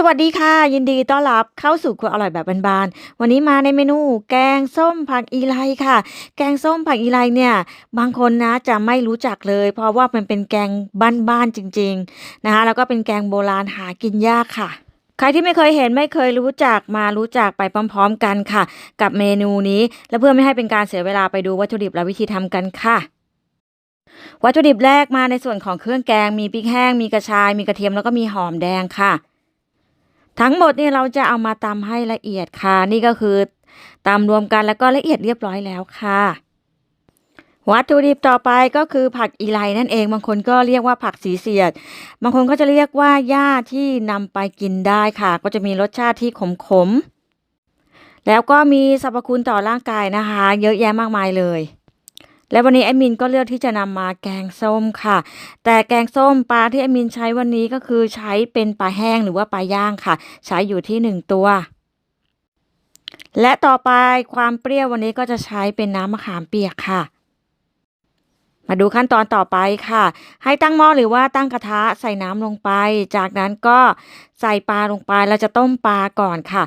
สวัสดีค่ะ ยินดีต้อนรับเข้าสู่ครัวอร่อยแบบบานๆวันนี้มาในเมนู แกงส้มผักอีไลค่ะ แกงส้มผักอีไลเนี่ย บางคนนะจะไม่รู้จักเลย เพราะว่ามันเป็นแกงบ้านๆจริง ๆนะคะแล้วก็เป็นแกงโบราณหากินยากค่ะใครที่ไม่เคยเห็นไม่เคยรู้จักมารู้จักไปพร้อม ๆ กันค่ะ กับเมนูนี้และเพื่อไม่ให้เป็นการเสียเวลาไปดูวัตถุดิบและวิธีทำกันค่ะวัตถุดิบแรกมาในส่วนของเครื่องแกง มีพริกแห้ง มีกระชาย มีกระเทียมแล้วก็มีหอมแดงค่ะ ทั้งหมดเนี่ยเราจะเอามาตำให้ละเอียดค่ะ นี่ก็คือตำรวมกันแล้วก็ละเอียดเรียบร้อยแล้วค่ะวัตถุดิบต่อไปก็คือผักอีไลนั่นเอง บางคนก็เรียกว่าผักสีเสียด บางคนก็จะเรียกว่าหญ้าที่นำไปกินได้ค่ะ ก็จะมีรสชาติที่ขมๆแล้วก็มีสรรพคุณต่อร่างกายนะคะ เยอะแยะมากมายเลย และวันนี้แอดมินก็เลือกที่จะนำมาแกงส้มค่ะ แต่แกงส้มปลาที่แอดมินใช้วันนี้ก็คือใช้เป็นปลาแห้งหรือว่าปลาย่างค่ะ ใช้อยู่ที่หนึ่งตัว และต่อไปความเปรี้ยววันนี้ก็จะใช้เป็นน้ำมะขามเปียกค่ะ มาดูขั้นตอนต่อไปค่ะ ให้ตั้งหม้อหรือว่าตั้งกระทะใส่น้ำลงไป จากนั้นก็ใส่ปลาลงไปเราจะต้มปลาก่อนค่ะ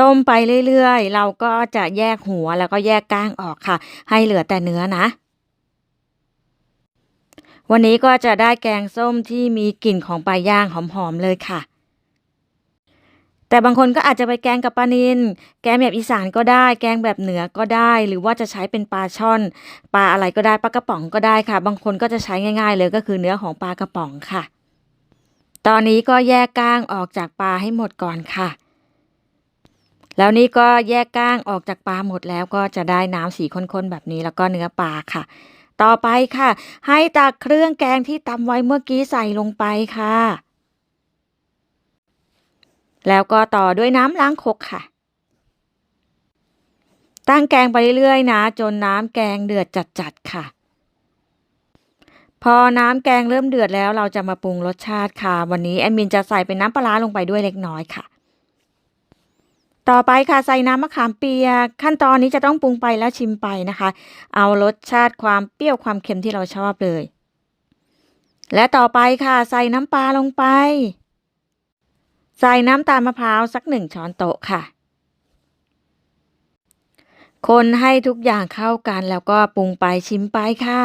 ต้มไปเรื่อยๆ เราก็จะแยกหัวแล้วก็แยกก้างออกค่ะ ให้เหลือแต่เนื้อนะวันนี้ก็จะได้แกงส้มที่มีกลิ่นของปลาย่างหอมๆเลยค่ะ แต่บางคนก็อาจจะไปแกงกับปลานิลแกงแบบอีสานก็ได้ แกงแบบเหนือก็ได้ หรือว่าจะใช้เป็นปลาช่อน ปลาอะไรก็ได้ปลากระป๋องก็ได้ค่ะ บางคนก็จะใช้ง่ายๆเลยก็คือเนื้อของปลากระป๋องค่ะ ตอนนี้ก็แยกก้างออกจากปลาให้หมดก่อนค่ะ แล้วนี่ก็แยกก้างออกจากปลาหมดแล้วก็จะได้น้ำสีข้นๆแบบนี้แล้วก็เนื้อปลาค่ะ ต่อไปค่ะ ให้ตักเครื่องแกงที่ตำไว้เมื่อกี้ใส่ลงไปค่ะ แล้วก็ต่อด้วยน้ำล้างคกค่ะ ตั้งแกงไปเรื่อยๆนะ จนน้ำแกงเดือดจัดๆค่ะพอน้ำแกงเริ่มเดือดแล้วเราจะมาปรุงรสชาติค่ะ วันนี้แอดมินจะใส่เป็นน้ำปลาลงไปด้วยเล็กน้อยค่ะ ต่อไปค่ะใส่น้ำมะขามเปียกขั้นตอนนี้จะต้องปรุงไปแล้วชิมไปนะคะ เอารสชาติความเปรี้ยวความเค็มที่เราชอบเลย และต่อไปค่ะใส่น้ำปลาลงไป ใส่น้ำตาลมะพร้าวสักหนึ่งช้อนโต๊ะค่ะ คนให้ทุกอย่างเข้ากันแล้วก็ปรุงไปชิมไปค่ะ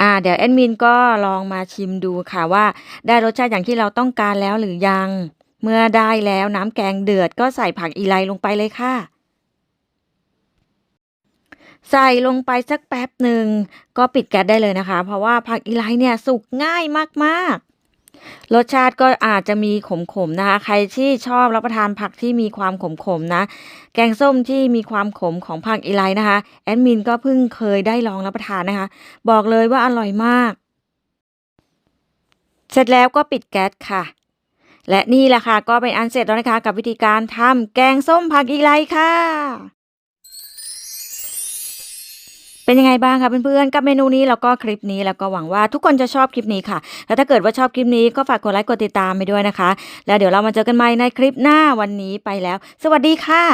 อ่าเดี๋ยวแอดมินก็ลองมาชิมดูค่ะว่าได้รสชาติอย่างที่เราต้องการแล้วหรือยัง เมื่อได้แล้วน้ำแกงเดือดก็ใส่ผักอีไลลงไปเลยค่ะ ใส่ลงไปสักแป๊บหนึ่งก็ปิดแก๊สได้เลยนะคะ เพราะว่าผักอีไลเนี่ยสุกง่ายมากๆ รสชาติก็อาจจะมีขมๆนะคะ ใครที่ชอบรับประทานผักที่มีความขมๆนะ แกงส้มที่มีความขมของผักอีไลนะคะแอดมินก็เพิ่งเคยได้ลองรับประทานนะคะ บอกเลยว่าอร่อยมาก เสร็จแล้วก็ปิดแก๊สค่ะ และนี่แหละค่ะก็เป็นอันเสร็จแล้วนะคะ กับวิธีการทำแกงส้มผักอีไลค่ะ เป็นยังไงบ้างคะเพื่อนๆกับเมนูนี้แล้วก็คลิปนี้แล้วก็หวังว่าทุกคนจะชอบคลิปนี้ค่ะ แล้วถ้าเกิดว่าชอบคลิปนี้ก็ฝากกดไลค์กดติดตามไปด้วยนะคะ แล้วเดี๋ยวเรามาเจอกันใหม่ในคลิปหน้าวันนี้ไปแล้ว สวัสดีค่ะ